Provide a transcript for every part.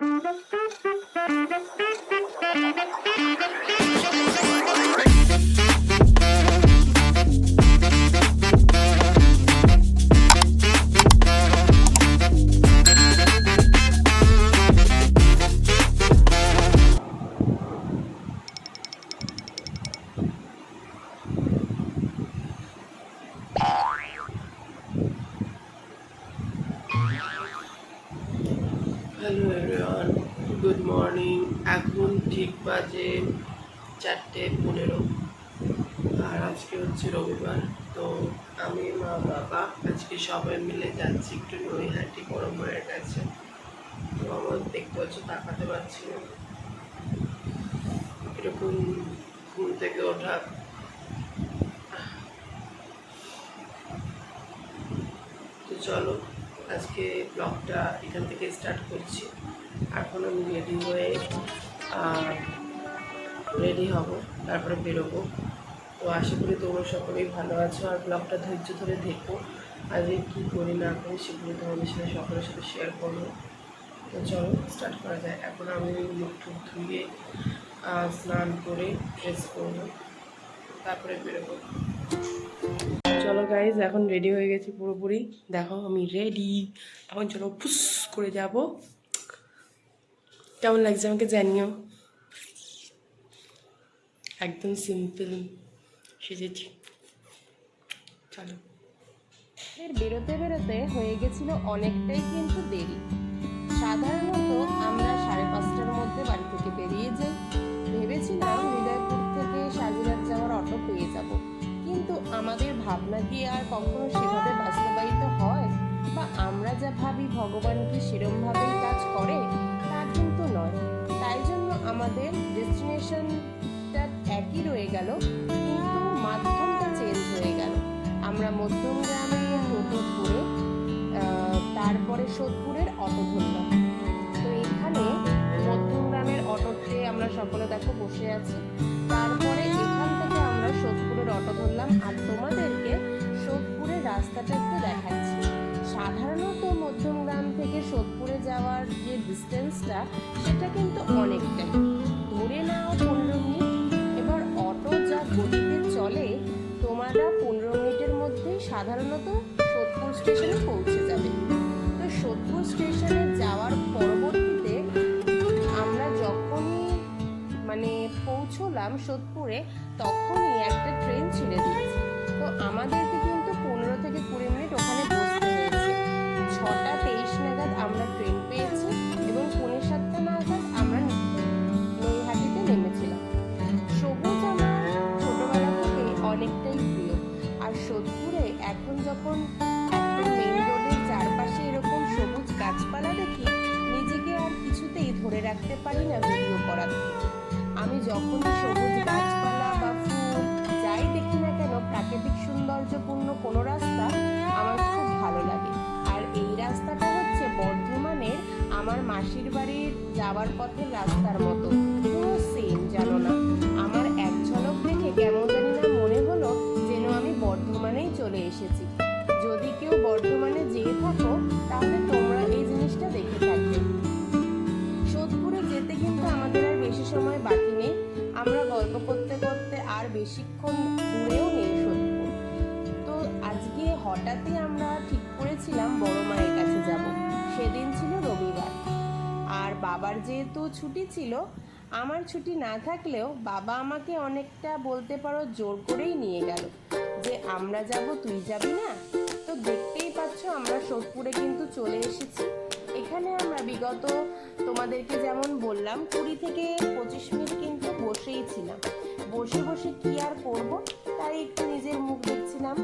Hello good morning. এখন ঠিক বাজে চারটে পনেরো। আর আজকে হচ্ছে রবিবার, তো আমি, মা, বাবা আজকে সবাই মিলে যাচ্ছি একটু নৈহাটি বড় মায়ের কাছে তো আমার দেখতে পাচ্ছ, তাকাতে পারছি না। এরকম ঘুম থেকে ওঠা। তো চলো। আজকে ব্লগটা এখান থেকে স্টার্ট করছি। এখন আমি রেডি হয়ে রেডি হব, তারপরে বেরোবো। তো আশা করি তোমরা সকলেই ভালো আছো আর ব্লগটা ধৈর্য ধরে দেখো। আজকে কী করি না করি সেগুলো তোমাদের সাথে সকলের সাথে শেয়ার করব। তো চলো স্টার্ট করা যায় এখন আমি মুখ টুক ধুয়ে স্নান করে ড্রেস করব। তারপরে বেরোবো। চলো গাইজ এখন রেডি হয়ে গেছি পুরোপুরি। দেখো, আমি রেডি এখন চলো ফুস করে যাব। কেমন লাগছে আমাকে জানিও? একদম সিম্পল সেজেছি। চলো। বেরোতে বেরোতে হয়ে গেছিল অনেকটাই কিন্তু দেরি। সাধারণত আমরা সাড়ে পাঁচটার মধ্যে বাড়ি থেকে বেরিয়ে যাই। ভেবেছিলাম হৃদয়পুর থেকে সাজিরাত যাওয়ার অটো পেয়ে যাব। কিন্তু আমাদের ভাবনা কি আর কখনো সেভাবে বাস্তবায়িত হয়? বা আমরা যা ভাবি ভগবান কি সেরমভাবেই কাজ করে? তা কিন্তু নয়। তাই জন্য আমাদের ডেস্টিনেশনটা একই রয়ে গেল, কিন্তু মাধ্যমটা চেঞ্জ হয়ে গেল। আমরা মধ্যম গ্রামে টোটো ধরে তারপরে সোদপুরের অটো ধরলাম তো এখানে মধ্যম গ্রামের অটোতে আমরা সকলে দেখো বসে আছি। তারপরে সোদপুরের অটো ধরলাম আর তোমাদেরকে সোদপুরের রাস্তাটা একটু দেখাচ্ছি। সাধারণত মধ্যম গ্রাম থেকে সোদপুরে যাওয়ার যে ডিস্টেন্সটা সেটা কিন্তু অনেকটাই। ধরে নাও পনেরো মিনিট। এবার অটো যা গতিতে চলে, তোমরা পনেরো মিনিটের মধ্যেই সাধারণত সোদপুর স্টেশনে পৌঁছে যাবে। তো সোদপুর স্টেশনে যাওয়ার পরবর্তীতে আমরা যখনই মানে পৌঁছলাম সোদপুরে, তখনই যাওয়ার পথের রাস্তার মতো। পুরো সেম জানো না। আমার এক ঝলক দেখে কেমন জানি না মনে হলো যেন আমি বর্ধমানেই চলে এসেছি। যদি কেউ বর্ধমানে যেয়ে থাকো, তাহলে তোমরা এই জিনিসটা দেখে থাকবে। সোদপুরে যেতে কিন্তু আমাদের আর বেশি সময় বাকি নেই। আমরা গল্প করতে করতে আর বেশিক্ষণ দূরেও নেই সোদপুর। তো আজকে হঠাৎই আমরা ঠিক করেছিলাম বড় বাবার যেহেতু ছুটি ছিল, আমার ছুটি না থাকলেও বাবা আমাকে অনেকটা বলতে পারো জোর করেই নিয়ে গেল যে, আমরা যাব, তুই যাবি না? তো দেখতেই পাচ্ছ আমরা সোদপুরে কিন্তু চলে এসেছি। এখানে আমরা বিগত তোমাদেরকে যেমন বললাম, কুড়ি থেকে পঁচিশ মিনিট কিন্তু বসেই ছিলাম। বসে বসে কি আর করব, তাই একটু নিজের মুখ দেখছিলাম।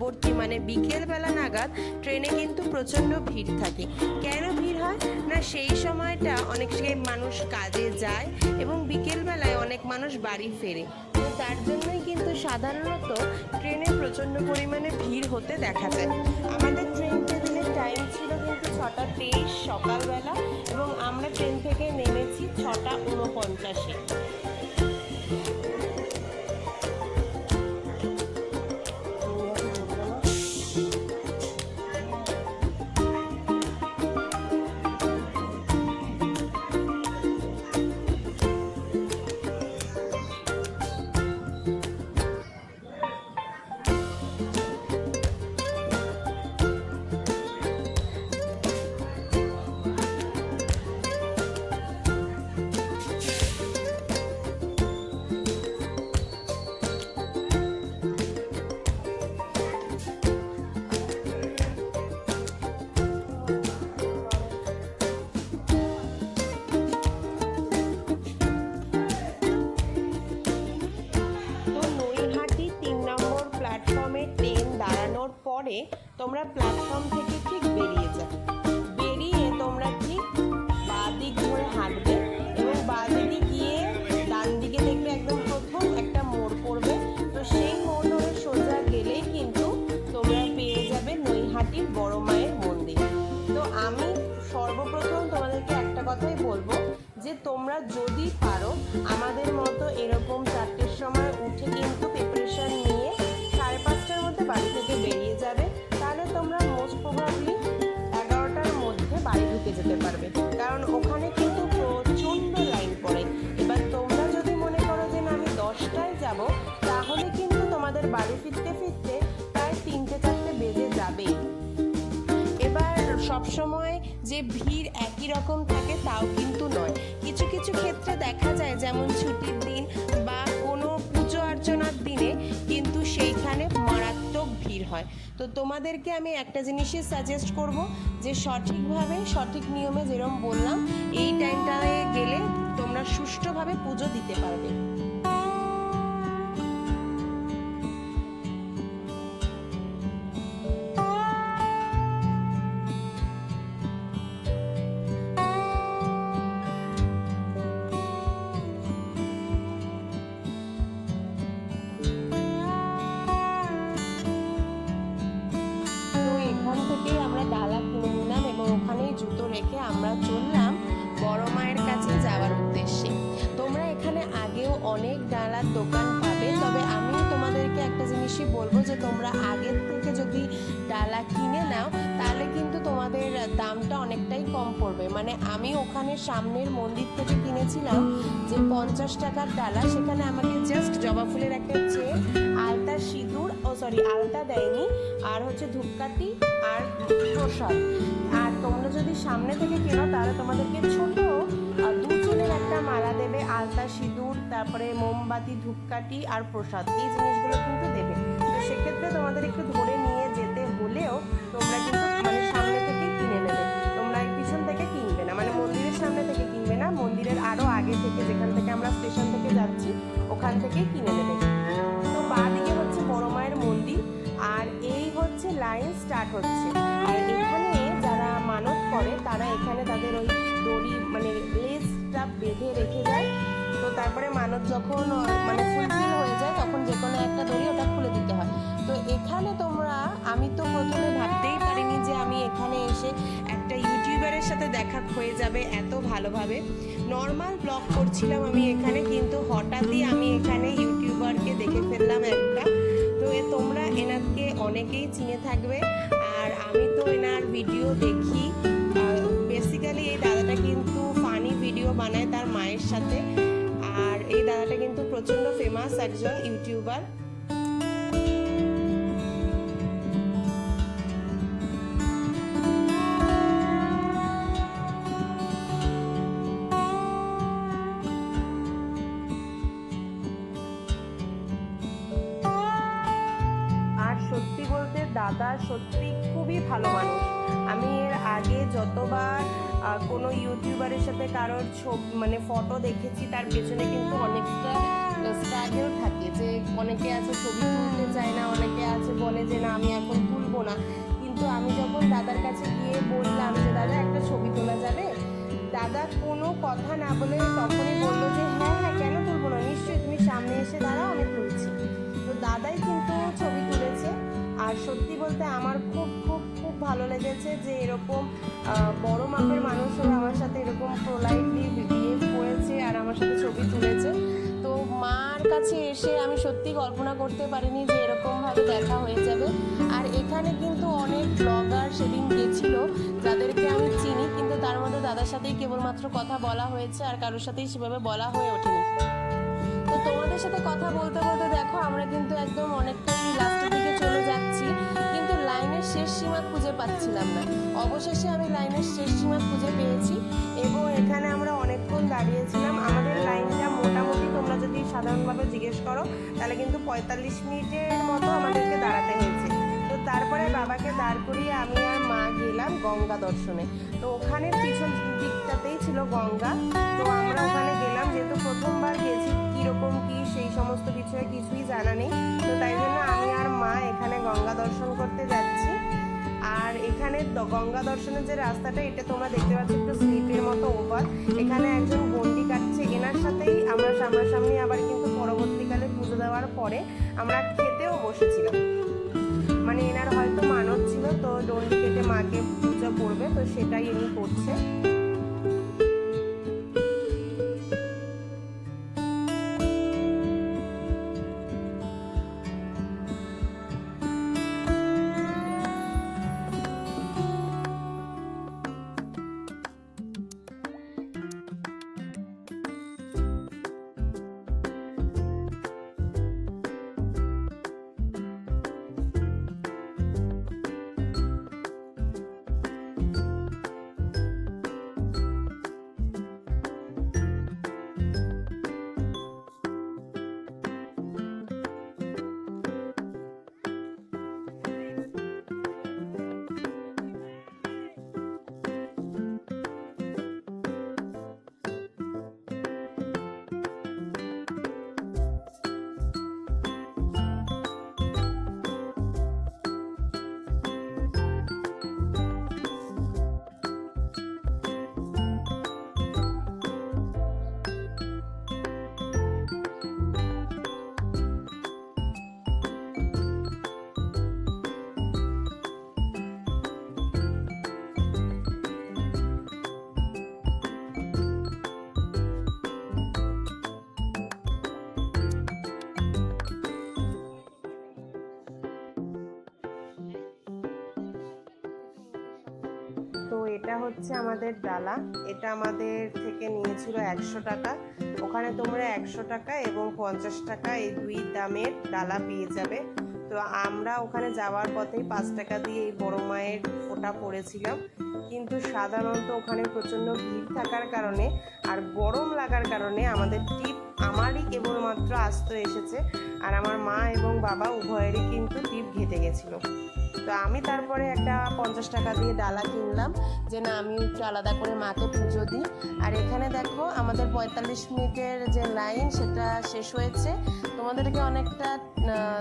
পরবর্তী মানে বিকেলবেলা নাগাদ ট্রেনে কিন্তু প্রচণ্ড ভিড় থাকে। কেন ভিড় হয়? না, সেই সময়টা অনেক মানুষ কাজে যায় এবং বিকেলবেলায় অনেক মানুষ বাড়ি ফেরে। তো তার জন্যই কিন্তু সাধারণত ট্রেনে প্রচণ্ড পরিমাণে ভিড় হতে দেখা যায়। আমাদের ট্রেনটা দিনের টাইম ছিল কিন্তু ছটা তেইশ সকালবেলা এবং আমরা ট্রেন থেকে নেমেছি ছটা উনপঞ্চাশে তোমরা প্ল্যাটফর্ম থেকে ঠিক বেরিয়ে যাও। বেরিয়ে তোমরা ঠিক বাঁ দিক ধরে হাঁটবে এবং বাঁ দিকে গিয়ে ডান দিকে দেখবে একদম প্রথম একটা মোড় পড়বে। তো সেই মোড় ধরে সোজা গেলেই কিন্তু তোমরা পেয়ে যাবে নৈহাটির বড় মায়ের মন্দির। তো আমি সর্বপ্রথম তোমাদেরকে একটা কথাই বলব যে তোমরা যদি পারো, আমাদের মতো এরকম চারটের সময় উঠে কিন্তু প্রিপারেশন নিয়ে সাড়ে পাঁচটার মধ্যে বাড়ি থেকে বেরিয়ে যাবে। ফিরতে ফিরতে প্রায় তিনটে চারটে বেজে যাবেই এবার সবসময় যে ভিড় একই রকম থাকে তাও কিন্তু নয়। কিছু কিছু ক্ষেত্রে দেখা যায় যেমন ছুটির দিন বা কোনো পুজো অর্চনার দিনে কিন্তু সেইখানে মারাত্মক ভিড় হয়। তো তোমাদেরকে আমি একটা জিনিসই সাজেস্ট করব যে সঠিকভাবে, সঠিক নিয়মে যেরকম বললাম, এই টাইমটায় গেলে তোমরা সুষ্ঠুভাবে পুজো দিতে পারবে। কম পড়বে। মানে আমি ওখানে সামনের মন্দির থেকে কিনেছিলাম যে পঞ্চাশ টাকার ডালা সেখানে আমাকে জাস্ট জবা ফুলের একটা চেন আলতা সিঁদুর ও সরি আলতা দেয়নি আর হচ্ছে ধূপকাঠি আর প্রসাদ। আর তোমরা যদি সামনে থেকে কেনো তাহলে তোমাদেরকে ছোট আহ, দু চুলের একটা মালা দেবে আলতা সিঁদুর তারপরে মোমবাতি ধূপকাঠি আর প্রসাদ। এই জিনিসগুলো কিন্তু দেবে। তো সেক্ষেত্রে তোমাদের একটু ধরে নিয়ে যেতে হলেও যেখান থেকে আমরা স্টেশন থেকে যাচ্ছি, ওখান থেকেই কিনে নেবে তো বাঁ দিকে হচ্ছে বড় মায়ের মন্দির, আর এই হচ্ছে লাইন স্টার্ট হচ্ছে। আর এখানে যারা মানত করে, তারা এখানে তাদের ওই দড়ি মানে লেসটা বেঁধে রেখে যায়। তো তারপরে মানত যখন মানে ফুলফিল হয়ে যায়, তখন যে কোনো একটা দড়ি ওটা খুলে দিতে হয়। তো এখানে তোমরা, আমি তো প্রথমে ভাবতেই পারিনি যে আমি এখানে এসে একটা ইউটিউবারের সাথে দেখা হয়ে যাবে এত ভালোভাবে। নর্মাল ব্লগ করছিলাম আমি এখানে, কিন্তু হঠাৎই আমি এখানে ইউটিউবারকে দেখে ফেললাম একটা। তো এ তোমরা এনাকে অনেকেই চিনে থাকবে। আর আমি তো এনার ভিডিও দেখি। বেসিক্যালি এই দাদাটা কিন্তু ফানি ভিডিও বানায় তার মায়ের সাথে। আর এই দাদাটা কিন্তু প্রচণ্ড ফেমাস একজন ইউটিউবার দাদা সত্যি খুবই ভালো মানুষ আমি এর আগে যতবার কোনো ইউটিউবারের সাথে কারোর ছবি মানে ফটো দেখেছি, তার পেছনে কিন্তু অনেকটা স্ট্রাগল থাকে যে অনেকে আছে ছবি তুলতে চায় না, অনেকে আছে বলে যে না, আমি এখন তুলবো না। কিন্তু আমি যখন দাদার কাছে গিয়ে বললাম যে, দাদা, একটা ছবি তোলা যাবে? দাদা কোনো কথা না বলে তখনই খুব যে এরকম বড় মাপের মানুষরা আমার সাথে এরকম পোলাইটলি বিহেভ করেছে আর আমার সাথে ছবি তুলেছে। তো মার কাছে এসে আমি সত্যি কল্পনা করতে পারিনি যে এরকমভাবে দেখা হয়ে যাবে। আর এখানে কিন্তু অনেক ব্লগার সেদিন গেছিল, যাদেরকে আমি চিনি, কিন্তু তার মধ্যে দাদার সাথেই কেবলমাত্র কথা বলা হয়েছে আর কারোর সাথেই সেভাবে বলা হয়ে ওঠেনি। তো তোমাদের সাথে কথা বলতে বলতে দেখো, আমরা কিন্তু একদম অনেকটাই লাস্টের দিকে চলে যাচ্ছি। লাইনের শেষ সীমা খুঁজে পাচ্ছিলাম না। অবশেষে আমি লাইনের শেষ সীমা খুঁজে পেয়েছি এবং এখানে আমরা অনেকক্ষণ দাঁড়িয়েছিলাম। আমাদের লাইনটা মোটামুটি তোমরা যদি সাধারণভাবে জিজ্ঞেস করো, তাহলে কিন্তু পঁয়তাল্লিশ মিনিটের মতো আমাদেরকে দাঁড়াতে হয়েছে। তো তারপরে বাবাকে দাঁড় করিয়ে আমি আর মা গেলাম গঙ্গা দর্শনে। তো ওখানে পিছন দিকটাতেই ছিল গঙ্গা। তো আমরা ওখানে গেলাম, যেহেতু প্রথমবার গেছি, কীরকম কি, সেই সমস্ত বিষয়ে কিছুই জানা নেই। তো তাই জন্য আমি আর মা এখানে গঙ্গা দর্শন করতে এখানে গঙ্গা দর্শনের যে রাস্তাটা, এটা তোমরা দেখতে পাচ্ছ একটু স্লিপের মতো ওপার এখানে একজন গন্ডি কাটছে। এনার সাথেই আমরা সামনাসামনি আবার কিন্তু পরবর্তীকালে পুজো দেওয়ার পরে আমরা খেতেও বসেছিলাম। মানে এনার হয়তো মানত ছিল, তো ডন্ডি কেটে মাকে পুজো করবে, তো সেটাই ইনি করছে। এটা হচ্ছে আমাদের ডালা। এটা আমাদের থেকে নিয়েছিল একশো টাকা। ওখানে তোমরা একশো টাকা এবং পঞ্চাশ টাকা এই দুই দামের ডালা পেয়ে যাবে। তো আমরা ওখানে যাওয়ার পথেই পাঁচ টাকা দিয়ে এই বড় মায়ের ফোঁটা পড়েছিলাম। কিন্তু সাধারণত ওখানে প্রচণ্ড ভিড় থাকার কারণে আর গরম লাগার কারণে আমাদের টিপ আমারই কেবলমাত্র আস্ত এসেছে আর আমার মা এবং বাবা উভয়েরই কিন্তু টিপ ঘেটে গেছিল। তো আমি তারপরে একটা পঞ্চাশ টাকা দিয়ে ডালা কিনলাম যে না, আমি একটু আলাদা করে মাকে পুজো দিই। আর এখানে দেখো, আমাদের পঁয়তাল্লিশ মিনিটের যে লাইন, সেটা শেষ হয়েছে। তোমাদেরকে অনেকটা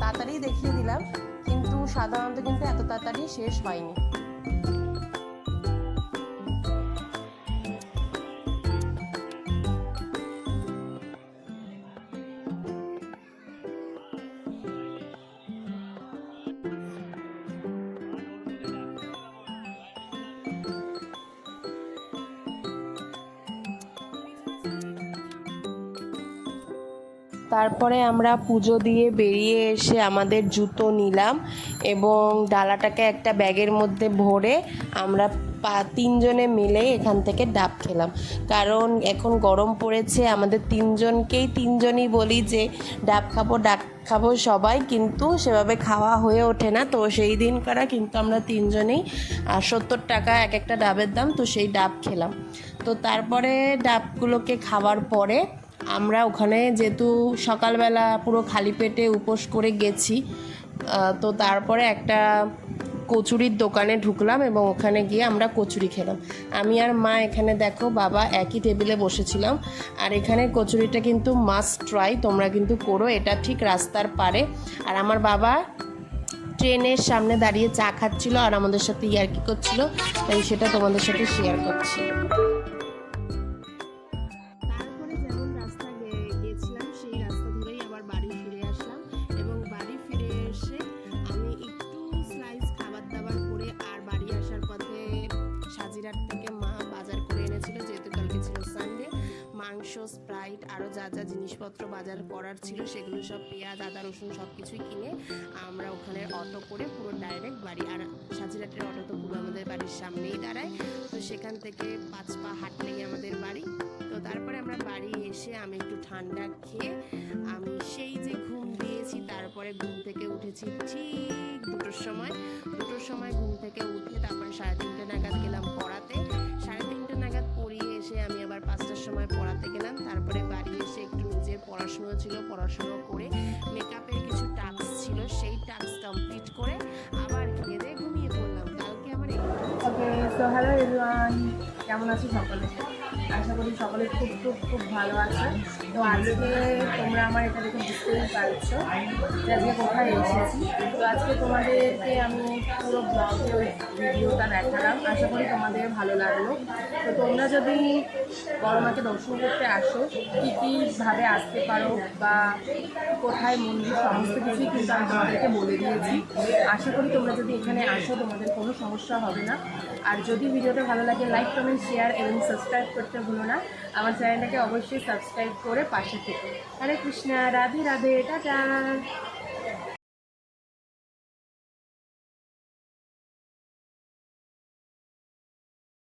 তাড়াতাড়ি দেখিয়ে দিলাম, কিন্তু সাধারণত কিন্তু এত তাড়াতাড়ি শেষ হয়নি। তারপরে আমরা পুজো দিয়ে বেরিয়ে এসে আমাদের জুতো নিলাম এবং ডালাটাকে একটা ব্যাগের মধ্যে ভরে আমরা পা, তিনজনে মিলে এখান থেকে ডাব খেলাম। কারণ এখন গরম পড়েছে, আমাদের তিনজনকেই তিনজনই বলি যে ডাব খাব ডাব খাব সবাই, কিন্তু সেভাবে খাওয়া হয়ে ওঠে না। তো সেই দিন করা কিন্তু আমরা তিনজনেই সত্তর টাকা এক একটা ডাবের দাম, তো সেই ডাব খেলাম। তো তারপরে ডাবগুলোকে খাওয়ার পরে আমরা ওখানে যেহেতু সকালবেলা পুরো খালি পেটে উপোস করে গেছি তো তারপরে একটা কচুরির দোকানে ঢুকলাম এবং ওখানে গিয়ে আমরা কচুরি খেলাম। আমি আর মা এখানে দেখো বাবা একই টেবিলে বসেছিলাম। আর এখানে কচুরিটা কিন্তু মাস্ট ট্রাই তোমরা কিন্তু করো, এটা ঠিক রাস্তার পারে। আর আমার বাবা ট্রেনের সামনে দাঁড়িয়ে চা খাচ্ছিল আর আমাদের সাথে ইয়ার্কি করছিল, তাই সেটা তোমাদের সাথে শেয়ার করছি। বাজার থেকে মা বাজার করে এনেছিল, যেহেতু কালকে ছিল সানডে মাংস স্প্রাইট আরও যা যা জিনিসপত্র বাজার করার ছিল, সেগুলো সব পেঁয়াজ, আদা, রসুন সব কিছুই কিনে আমরা ওখানে অটো করে পুরো ডাইরেক্ট বাড়ি। আর সাজিরাটের অটো তো পুরো আমাদের বাড়ির সামনেই দাঁড়ায়। তো সেখান থেকে পাঁচ পা হাঁটলেই আমাদের বাড়ি। তো তারপরে আমরা বাড়ি এসে আমি একটু ঠান্ডা খেয়ে আমি সেই যে ঘুম দিয়েছি, তারপরে ঘুম থেকে উঠেছি ঠিক দুটোর সময়। দুটোর সময় ঘুম থেকে উঠে তারপরে সাড়ে তিনটে নাগাদ গেলাম পড়াশুনো করে মেকআপের কিছু টাস্ক ছিল, সেই টাস্ক কমপ্লিট করে আবার খেয়ে ঘুমিয়ে পড়লাম। কালকে আমার ওকে সো হ্যালো এভরিওয়ান কেমন আছো সকলে? আশা করি সকলে খুব খুব খুব ভালো আছে। তো আজকে তোমরা আমার এটা দেখে বুঝতেই পারছ যে আজকে কোথায় এসেছি। তো আজকে তোমাদেরকে আমি পুরো ব্লগে ওই ভিডিওটা দেখালাম। আশা করি তোমাদের ভালো লাগল। তো তোমরা যদি বড় মাকে দর্শন করতে আসো, কী কীভাবে আসতে পারো বা কোথায় মন্দির, সমস্ত কিছুই কিন্তু আমি তোমাদেরকে বলে দিয়েছি। আশা করি তোমরা যদি এখানে আসো, তোমাদের কোনো সমস্যা হবে না। আর যদি ভিডিওটা ভালো লাগে লাইক কমেন্ট শেয়ার এবং সাবস্ক্রাইব করতে ভুলো না। আমার চ্যানেলটাকে অবশ্যই সাবস্ক্রাইব করে পাশে থেকো। হরে কৃষ্ণা, রাধে রাধে, টাটা।